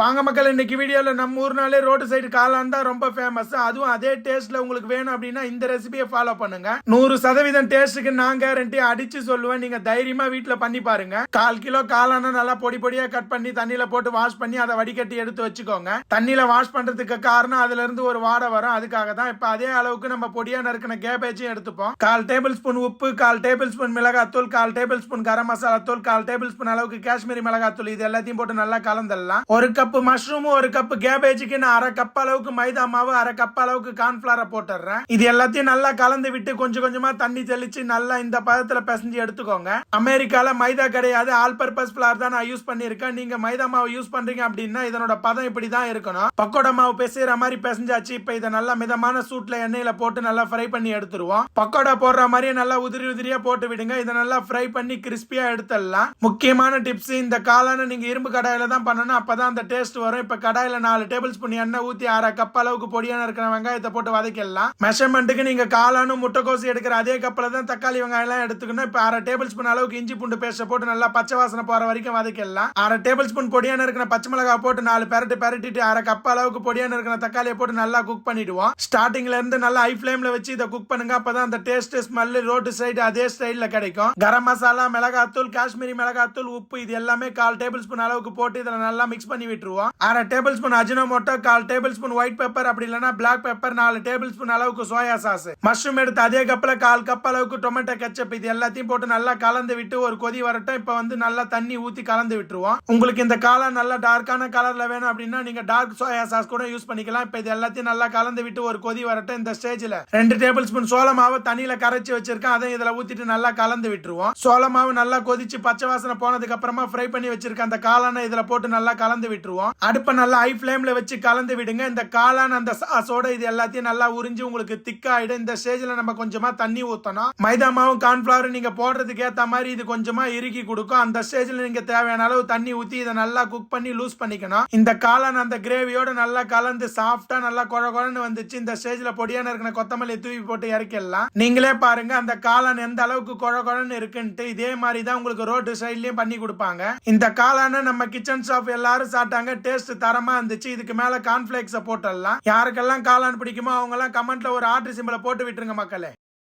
வாங்க மக்கள் இன்னைக்கு வீடியோவில் நம்ம ஊர்னாலே ரோடு சைடு காளான் தான் ரொம்ப ஃபேமஸ் அதுவும் அதே டேஸ்ட்ல உங்களுக்கு வேணும் அப்படின்னா இந்த ரெசிபியை ஃபாலோ பண்ணுங்க. நூறு சதவீதம் டேஸ்ட்டுக்கு நான் கேரண்டி அடிச்சு சொல்லுவேன். நீங்க தைரியமா வீட்டில் பண்ணி பாருங்க. கால் கிலோ காளான நல்லா பொடி பொடியா கட் பண்ணி தண்ணியில போட்டு வாஷ் பண்ணி அதை வடிகட்டி எடுத்து வச்சுக்கோங்க. தண்ணியில வாஷ் பண்றதுக்கு காரணம் அதுல இருந்து ஒரு வாடை வரும். அதுக்காக தான் இப்போ அதே அளவுக்கு நம்ம பொடியா நறுக்கின கேபேஜும் எடுத்துப்போம். கால் டேபிள் ஸ்பூன் உப்பு கால் டேபிள் ஸ்பூன் மிளகாத்தூள் கால் டேபிள் ஸ்பூன் கரம் மசாலா தூள் கால் டேபிள் ஸ்பூன் அளவுக்கு காஷ்மீரி மிளகாத்தூள் இது எல்லாத்தையும் போட்டு நல்லா கலந்துடலாம். ஒரு கப்பு மஷ்ரூமும் ஒரு கப்பு கேபேஜுக்கு நான் அரை கப் அளவுக்கு மைதா மாவு அரை கப் அளவுக்கு கார்ன்ஃபிளாரை போட்டுடுறேன். இது எல்லாத்தையும் நல்லா கலந்து விட்டு கொஞ்சம் கொஞ்சமா தண்ணி தெளிச்சு நல்லா இந்த பதத்துல பிசைஞ்சு எடுத்துக்கோங்க. அமெரிக்கால மைதா கிடையாது. ஆல் பர்பஸ் ஃபிளார் தான் நான் யூஸ் பண்ணிருக்கேன் நீங்க மைதா மாவு யூஸ் பண்றீங்க அப்படின்னா இதனோட பதம் இப்படி தான் இருக்கணும். பக்கோடா மாவு பிசைற மாதிரி பிசைஞ்சாச்சு. இப்ப இதை நல்லா மிதமான சூட்ல எண்ணெயில போட்டு நல்லா ஃப்ரை பண்ணி எடுத்துருவோம். பக்கோடா போடுற மாதிரியே நல்லா உதிரி உதிரியா போட்டு விடுங்க. இதை நல்லா ஃப்ரை பண்ணி கிறிஸ்பியா எடுத்துடலாம். முக்கியமான டிப்ஸ் இந்த காளான நீங்க இரும்பு கடாயில தான் பண்ணணும். அப்பதான் அந்த டேஸ்ட் வரும். இப்ப கடாயில நாலு டேபிள் ஸ்பூன் எண்ணெய் ஊத்தி அரை கப் அளவுக்கு பொடியான இருக்கிற வெங்காயத்தை போட்டு வதக்கிடலாம். மெஷர்மெண்ட்டுக்கு நீங்க காளானும் முட்டைக்கோசு எடுக்கிற அதே கப்பில் தான் தக்காளி வெங்காயம் எல்லாம் எடுத்துக்கணும். இப்ப அரை டேபிள் ஸ்பூன் அளவுக்கு இஞ்சி பூண்டு பேஸ்ட்டை போட்டு நல்லா பச்சை வாசனை போற வரைக்கும் வதக்கிடலாம். அரை டேபிள் ஸ்பூன் பொடியான இருக்கிற பச்சை மிளகாய் போட்டு நாலு பெரட்டு பெரட்டிட்டு அரை கப் அளவுக்கு பொடியான இருக்கிற தக்காளியை போட்டு நல்லா குக் பண்ணிடுவோம். ஸ்டார்டிங்ல இருந்து நல்லா ஹை ஃபிளேம்ல வச்சு இதை குக் பண்ணுங்க. அப்பதான் அந்த டேஸ்ட் ஸ்மெல்லு ரோட்டு சைடு அதே ஸ்டைல்ல கிடைக்கும். கரம் மசாலா மிளகாத்தூள் காஷ்மீரி மிளகாத்தூள் உப்பு இது எல்லாமே கால் டேபிள் ஸ்பூன் அளவுக்கு போட்டு இதில் நல்லா மிக்ஸ் பண்ணி விட்டுருவோம் அரை டேபிள் ஸ்பூன் அஜினோமோட்டோ கால் டேபிள் ஸ்பூன் ஒயிட் பெப்பர் அப்படி இல்லைன்னா பிளாக் பெப்பர் நாலு டேபிள் ஸ்பூன் அளவுக்கு சோயா சாஸ் மஷ்ரூம் எடுத்து அதே கப்பில் கால் கப் அளவுக்கு டொமேட்டோ கெச்சப் இது எல்லாத்தையும் போட்டு நல்லா கலந்து விட்டு ஒரு கொதி வரட்டும். இப்போ வந்து நல்லா தண்ணி ஊற்றி கலந்து விட்டுருவோம். உங்களுக்கு இந்த காளான் நல்லா டார்க்கான கலர்ல வேணும் அப்படின்னா நீங்க டார்க் சோயா சாஸ் கூட யூஸ் பண்ணிக்கலாம். இப்போ இது எல்லாத்தையும் நல்லா கலந்து விட்டு ஒரு கொதி வரட்டும் இந்த ஸ்டேஜ்ல ரெண்டு டேபிள் ஸ்பூன் சோள மாவு தண்ணியில கரைச்சி வச்சிருக்கேன். அதை இதுல ஊத்திட்டு நல்லா கலந்து விட்டுருவோம். சோளமாவு நல்லா கொதிச்சு பச்சை வாசனை போனதுக்கு அப்புறமா ஃப்ரை பண்ணி வச்சிருக்க அந்த காளானை இதுல போட்டு நல்லா கலந்து விட்டுருவோம். அடுப்பை நல்லா ஹை ஃப்ளேம்ல வச்சு கலந்து விடுங்க. இந்த காளான் அந்த சாஸோட இது எல்லாத்தையும் நல்லா உறிஞ்சு உங்களுக்கு திக்காயிடும். இந்த ஸ்டேஜ்ல நம்ம கொஞ்சமா தண்ணி ஊத்தணும். மைதா மாவும் கார்ன்ஃபிளவர் நீங்க போடுறதுக்கு ஏத்த மாதிரி இது கொஞ்சமா இறுக்கி கொடுக்கும். அந்த ஸ்டேஜ்ல நீங்க தேவையான அளவு தண்ணி ஊத்தி இதை நல்லா குக் பண்ணி லூஸ் பண்ணிக்கணும். இந்த காளான் அந்த கிரேவியோட நல்லா கலந்து சாஃப்டா நல்லா குழ குழன்னு வந்துச்சு. இந்த ஸ்டேஜ்ல பொடியான இருக்கிற கொத்தமல்லி தூவி போட்டு இறக்கிடலாம். நீங்களே பாருங்க அந்த காளான் எந்த அளவுக்கு குழ குழன்னு இருக்குன்ட்டு இதே மாதிரி தான் உங்களுக்கு ரோட்டு சைட்லயும் பண்ணி கொடுப்பாங்க. இந்த காளான நம்ம கிச்சன் ஷாப் எல்லாரும் சாப்பிட்டாங்க. டேஸ்ட் தரமா இருந்துச்சு. இதுக்கு மேல கார்ன்ஃபிளேக்ஸை போட்டுடலாம். யாருக்கெல்லாம் காளான் பிடிக்குமோ அவங்க எல்லாம் கமெண்ட்ல ஒரு ஆர்டர் சிம்பிளை போட்டு விட்டுருங்க மக்களே.